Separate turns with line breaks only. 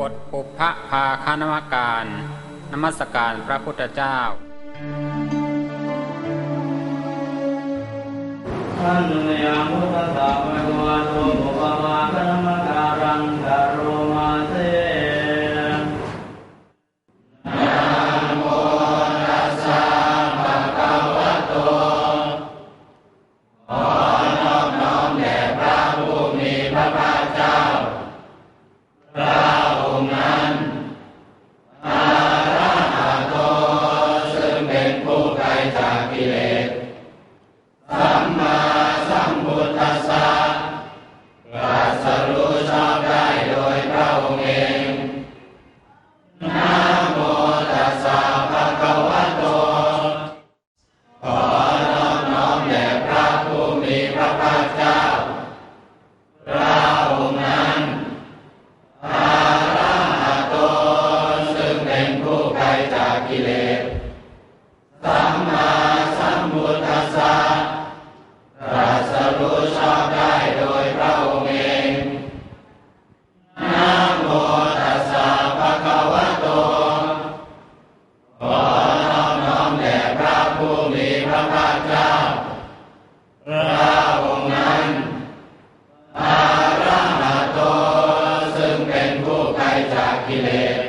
บทปุพพาคานมการ นมัสการพระพุทธเจ้า
ท่านยังพุทธสาวกวันโมปมาคานมการังกโรมาเส
พระนอบน้อมแด่พระผู้มีพระภาคเจ้า จากกิเลส สัมมาสัมพุทธัสสะตรัสรู้ชอบได้โดยพระองค์เองนะโมตัสสะภะคะวะโต ขอนอบน้อมแด่พระผู้มีพระภาคเจ้า พระองค์นั้นอาราหะโตซึ่งเป็นผู้ไกลจากกิเลส พระองค์นั้นอารหะโตซึ่งเป็นผู้ไกลจากกิเลส